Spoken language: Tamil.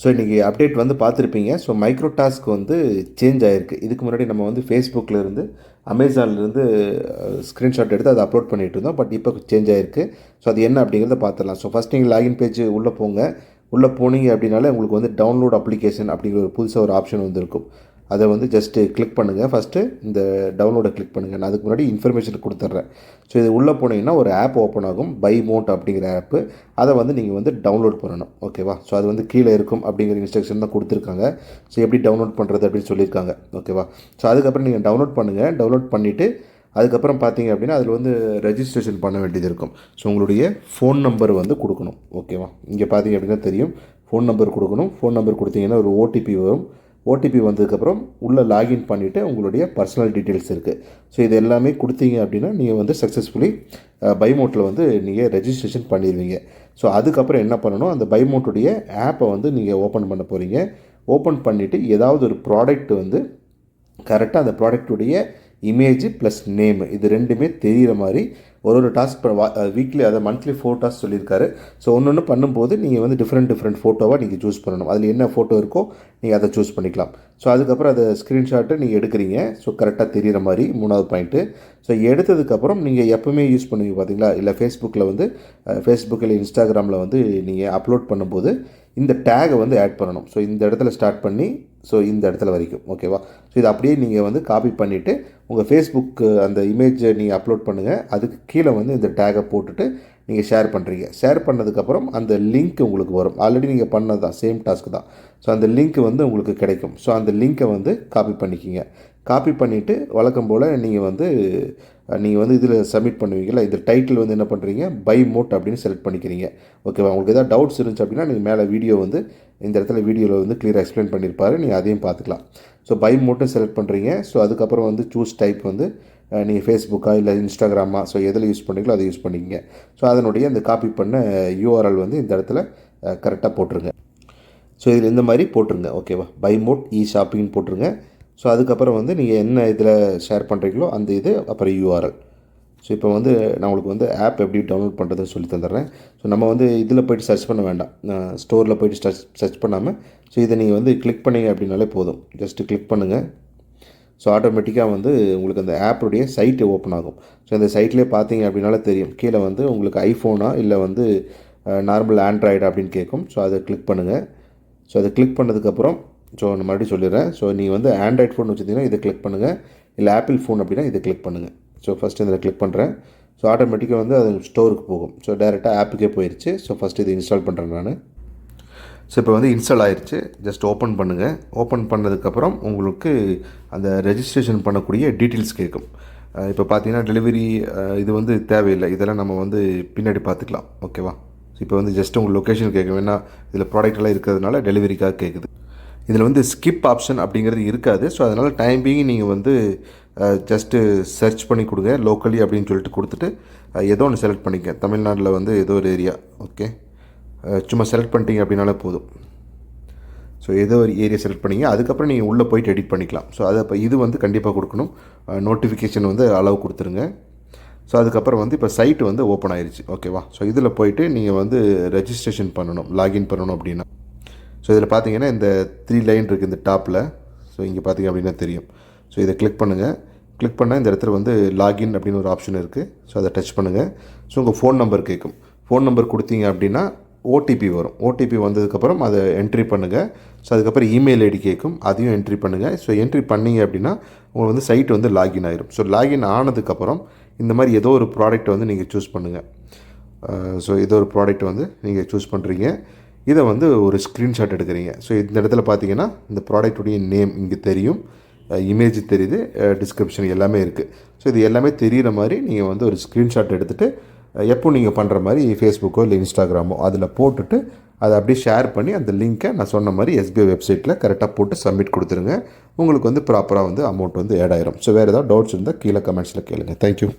ஸோ இன்றைக்கி அப்டேட் வந்து பார்த்துருப்பீங்க. ஸோ மைக்ரோ டாஸ்க் வந்து சேஞ்ச் ஆகிருக்கு இதுக்கு முன்னாடி நம்ம வந்து ஃபேஸ்புக்கில் இருந்து அமேசான்லேருந்து ஸ்க்ரீன்ஷாட் எடுத்து அதை அப்லோட் பண்ணிட்டு இருந்தோம். பட் இப்போ சேஞ்ச் ஆகிருக்கு ஸோ அது என்ன அப்படிங்கிறத பார்த்துடலாம். ஸோ ஃபஸ்ட் நீங்கள் லாகின் பேஜ் உள்ளே போங்க. உள்ளே போனீங்க அப்படின்னாலே உங்களுக்கு வந்து டவுன்லோட் அப்ளிகேஷன் அப்படிங்கிற ஒரு புதுசாக ஒரு ஆப்ஷன் வந்துருக்கும். அதை வந்து ஜஸ்ட்டு கிளிக் பண்ணுங்கள் ஃபஸ்ட்டு இந்த டவுன்லோடை கிளிக் பண்ணுங்கள் நான் அதுக்கு முன்னாடி இன்ஃபர்மேஷன் கொடுத்துட்றேன். ஸோ இது உள்ளே போனீங்கன்னா ஒரு ஆப் ஓப்பன் ஆகும். பை மோட் அப்படிங்கிற ஆப்பு அதை வந்து நீங்கள் வந்து டவுன்லோட் பண்ணணும். ஓகேவா ஸோ அது வந்து கீழே இருக்கும் அப்படிங்கிற இன்ஸ்ட்ரக்ஷன் தான் கொடுத்துருக்காங்க. ஸோ எப்படி டவுன்லோட் பண்ணுறது அப்படின்னு சொல்லியிருக்காங்க. ஓகேவா ஸோ அதுக்கப்புறம் நீங்கள் டவுன்லோட் பண்ணுங்கள் டவுன்லோட் பண்ணிவிட்டு அதுக்கப்புறம் பார்த்தீங்க அப்படின்னா அதில் வந்து ரெஜிஸ்ட்ரேஷன் பண்ண வேண்டியது இருக்கும். ஸோ உங்களுடைய ஃபோன் நம்பர் வந்து கொடுக்கணும். ஓகேவா இங்கே பார்த்தீங்க அப்படின்னா தெரியும். ஃபோன் நம்பர் கொடுக்கணும். ஃபோன் நம்பர் கொடுத்தீங்கன்னா ஒரு ஓடிபி வரும். ஓடிபி வந்ததுக்கப்புறம் உள்ளே லாகின் பண்ணிவிட்டு உங்களுடைய பர்சனல் டீட்டெயில்ஸ் இருக்குது ஸோ இது எல்லாமே கொடுத்தீங்க அப்படின்னா நீங்கள் வந்து சக்ஸஸ்ஃபுல்லி பைமோட்டில் வந்து நீங்கள் ரெஜிஸ்ட்ரேஷன் பண்ணிடுவீங்க. ஸோ அதுக்கப்புறம் என்ன பண்ணணும்? அந்த பைமோட்டுடைய ஆப்பை வந்து நீங்கள் ஓப்பன் பண்ண போகிறீங்க ஓப்பன் பண்ணிவிட்டு ஏதாவது ஒரு ப்ராடக்ட் வந்து கரெக்டாக அந்த ப்ராடக்ட்டுடைய இமேஜ் ப்ளஸ் நேம் இது ரெண்டுமே தெரிகிற மாதிரி ஒரு ஒரு டாஸ்க் வீக்லி அதை மந்த்லி ஃபோர் டாஸ்க் சொல்லியிருக்காரு. ஸோ ஒன்று ஒன்று பண்ணும்போது நீங்கள் வந்து டிஃப்ரெண்ட் டிஃப்ரெண்ட் ஃபோட்டோவாக நீங்கள் சூஸ் பண்ணணும். அதில் என்ன ஃபோட்டோ இருக்கோ நீங்கள் அதை சூஸ் பண்ணிக்கலாம். ஸோ அதுக்கப்புறம் அதை ஸ்க்ரீன்ஷாட்டு நீங்கள் எடுக்கிறீங்க. ஸோ கரெக்டாக தெரிகிற மாதிரி மூணாவது பாயிண்ட்டு ஸோ எடுத்ததுக்கப்புறம் நீங்கள் எப்போவுமே யூஸ் பண்ணுவீங்க பார்த்தீங்களா இல்லை ஃபேஸ்புக்கில் வந்து ஃபேஸ்புக்கில் இன்ஸ்டாகிராமில் வந்து நீங்கள் அப்லோட் பண்ணும்போது இந்த டேகை வந்து ஆட் பண்ணணும். ஸோ இந்த இடத்துல ஸ்டார்ட் பண்ணி ஸோ இந்த இடத்துல வரைக்கும். ஓகேவா ஸோ இது அப்படியே நீங்கள் வந்து காப்பி பண்ணிவிட்டு உங்கள் ஃபேஸ்புக் அந்த இமேஜை நீங்கள் அப்லோட் பண்ணுங்கள் அதுக்கு கீழே வந்து இந்த டேகை போட்டுட்டு நீங்கள் ஷேர் பண்ணுறீங்க ஷேர் பண்ணதுக்கப்புறம் அந்த லிங்க் உங்களுக்கு வரும். ஆல்ரெடி நீங்கள் பண்ணது தான் சேம் டாஸ்க் தான். ஸோ அந்த லிங்க் வந்து உங்களுக்கு கிடைக்கும். ஸோ அந்த லிங்க்கை வந்து காப்பி பண்ணிக்கிங்க. காப்பி பண்ணிவிட்டு வழக்கம் போல் நீங்கள் வந்து நீங்கள் வந்து இதில் சப்மிட் பண்ணுவீங்களா இது டைட்டில் வந்து என்ன பண்ணுறீங்க பை மோட் அப்படின்னு செலக்ட் பண்ணிக்கிறீங்க. ஓகேவா உங்களுக்கு எதாவது டவுட்ஸ் இருந்துச்சு அப்படின்னா நீங்கள் மேலே வீடியோ வந்து இந்த இடத்துல வீடியோவில் வந்து கிளியராக எக்ஸ்பிளைன் பண்ணியிருப்பாரு நீங்கள் அதையும் பார்த்துக்கலாம். ஸோ பை மோட்டும் செலக்ட் பண்ணுறீங்க ஸோ அதுக்கப்புறம் வந்து சூஸ் டைப் வந்து நீங்கள் ஃபேஸ்புக்கா இல்லை இன்ஸ்டாகிராமா ஸோ எதில் யூஸ் பண்ணுறீங்களோ அதை யூஸ் பண்ணிக்கங்க. ஸோ அதனுடைய அந்த காப்பி பண்ண யூஆர்எல் வந்து இந்த இடத்துல கரெக்டாக போட்டுருங்க. ஸோ இதில் இந்த மாதிரி போட்டுருங்க. ஓகேவா பை மோட் இ ஷாப்பிங்னு போட்டுருங்க. ஸோ அதுக்கப்புறம் வந்து நீங்கள் என்ன இதில் ஷேர் பண்ணுறீங்களோ அந்த இது அப்புறம் யூஆர்எல் ஸோ இப்போ வந்து நான் உங்களுக்கு வந்து ஆப் எப்படி டவுன்லோட் பண்ணுறதுன்னு சொல்லி தந்துடுறேன். ஸோ நம்ம வந்து இதில் போய்ட்டு சர்ச் பண்ண வேண்டாம். ஸ்டோரில் போய்ட்டு சர்ச் சர்ச் பண்ணாமல் ஸோ இதை நீங்கள் வந்து கிளிக் பண்ணிங்க அப்படின்னாலே போதும். ஜஸ்ட்டு கிளிக் பண்ணுங்கள் ஸோ ஆட்டோமேட்டிக்காக வந்து உங்களுக்கு அந்த ஆப்புடைய சைட்டு ஓப்பன் ஆகும். ஸோ இந்த சைட்லேயே பார்த்தீங்க அப்படின்னாலே தெரியும். கீழே வந்து உங்களுக்கு ஐஃபோனா இல்லை வந்து நார்மல் ஆண்ட்ராய்டு அப்படின்னு கேட்கும். ஸோ அதை கிளிக் பண்ணுங்கள் ஸோ அதை கிளிக் பண்ணதுக்கப்புறம் ஸோ நான் மறுபடியும் சொல்லிடுறேன். ஸோ நீங்கள் வந்து ஆண்ட்ராய்ட் ஃபோன் வச்சுருந்தீங்கன்னா இதை கிளிக் பண்ணுங்கள் இல்லை ஆப்பிள் ஃபோன் அப்படின்னா இதை கிளிக் பண்ணுங்கள் ஸோ ஃபஸ்ட்டு இதில் கிளிக் பண்ணுறேன் ஸோ ஆட்டோமேட்டிக்காக வந்து அது ஸ்டோருக்கு போகும். ஸோ டேரெக்டாக ஆப்புக்கே போயிடுச்சு ஸோ ஃபஸ்ட்டு இது இன்ஸ்டால் பண்ணுறேன் நான். ஸோ இப்போ வந்து இன்ஸ்டால் ஆயிடுச்சு ஜஸ்ட் ஓப்பன் பண்ணுங்கள் ஓப்பன் பண்ணதுக்கப்புறம் உங்களுக்கு அந்த ரெஜிஸ்ட்ரேஷன் பண்ணக்கூடிய டீட்டெயில்ஸ் கேட்கும். இப்போ பார்த்தீங்கன்னா டெலிவரி இது வந்து தேவையில்லை. இதெல்லாம் நம்ம வந்து பின்னாடி பார்த்துக்கலாம் ஓகேவா இப்போ வந்து ஜஸ்ட் உங்கள் லொக்கேஷன் கேட்கும் ஏன்னா இதில் ப்ராடக்ட்லாம் இருக்கிறதுனால டெலிவரிக்காக கேட்குது இதில் வந்து ஸ்கிப் ஆப்ஷன் அப்படிங்கிறது இருக்காது. ஸோ அதனால் டைம் பீங் நீங்கள் வந்து ஜஸ்ட்டு சர்ச் பண்ணி கொடுங்க லோக்கலி அப்படின்னு சொல்லிட்டு கொடுத்துட்டு ஏதோ ஒன்று செலக்ட் பண்ணிக்க தமிழ்நாட்டில் வந்து ஏதோ ஒரு ஏரியா ஓகே சும்மா செலக்ட் பண்ணிட்டீங்க அப்படின்னாலே போதும். ஸோ ஏதோ ஒரு ஏரியா செலக்ட் பண்ணிங்க. அதுக்கப்புறம் நீங்கள் உள்ளே போயிட்டு எடிட் பண்ணிக்கலாம். ஸோ அதை இப்போ இது வந்து கண்டிப்பாக கொடுக்கணும். நோட்டிஃபிகேஷன் வந்து அளவு கொடுத்துருங்க. ஸோ அதுக்கப்புறம் வந்து இப்போ சைட்டு வந்து ஓப்பன் ஆயிடுச்சு ஓகேவா ஸோ இதில் போயிட்டு நீங்கள் வந்து ரெஜிஸ்ட்ரேஷன் பண்ணணும் லாகின் பண்ணணும் அப்படின்னா. ஸோ இதில் பார்த்தீங்கன்னா இந்த த்ரீ லைன் இருக்குது இந்த டாப்பில் ஸோ இங்கே பார்த்தீங்க அப்படின்னா தெரியும். ஸோ இதை கிளிக் பண்ணுங்கள் கிளிக் பண்ணால் இந்த இடத்துல வந்து லாகின் அப்படின்னு ஒரு ஆப்ஷன் இருக்குது ஸோ அதை டச் பண்ணுங்கள் ஸோ உங்கள் ஃபோன் நம்பர் கேட்கும். ஃபோன் நம்பர் கொடுத்தீங்க அப்படின்னா ஓடிபி வரும். ஓடிபி வந்ததுக்கப்புறம் அதை என்ட்ரி பண்ணுங்கள் ஸோ அதுக்கப்புறம் இமெயில் ஐடி கேட்கும். அதையும் என்ட்ரி பண்ணுங்கள் ஸோ என்ட்ரி பண்ணிங்க அப்படின்னா உங்களுக்கு வந்து சைட் வந்து லாகின் ஆயிரும். ஸோ லாகின் ஆனதுக்கப்புறம் இந்த மாதிரி ஏதோ ஒரு ப்ராடக்ட் வந்து நீங்கள் சூஸ் பண்ணுங்கள் ஸோ ஏதோ ஒரு ப்ராடக்ட் வந்து நீங்கள் சூஸ் பண்ணுறீங்க இதை வந்து ஒரு ஸ்க்ரீன்ஷாட் எடுக்கிறீங்க. ஸோ இந்த இடத்துல பார்த்தீங்கன்னா இந்த ப்ராடக்ட்டுடைய நேம் இங்கே தெரியும். இமேஜ் தெரியுது. டிஸ்கிரிப்ஷன் எல்லாமே இருக்குது ஸோ இது எல்லாமே தெரிகிற மாதிரி நீங்கள் வந்து ஒரு ஸ்க்ரீன்ஷாட் எடுத்துகிட்டு எப்போ நீங்கள் பண்ணுற மாதிரி ஃபேஸ்புக்கோ இல்லை இன்ஸ்டாகிராமோ அதில் போட்டுட்டு அதை அப்படியே ஷேர் பண்ணி அந்த லிங்க்கை நான் சொன்ன மாதிரி எஸ்பிஐ வெப்சைட்டில் கரெக்டாக போட்டு சப்மிட் கொடுத்துருங்க. உங்களுக்கு வந்து ப்ராப்பராக வந்து அமௌண்ட் வந்து ஆட் ஆயிரும். ஸோ வேறு ஏதாவது டவுட்ஸ் இருந்தால் கீழே கமெண்ட்ஸில் கேளுங்கள் தேங்க்யூ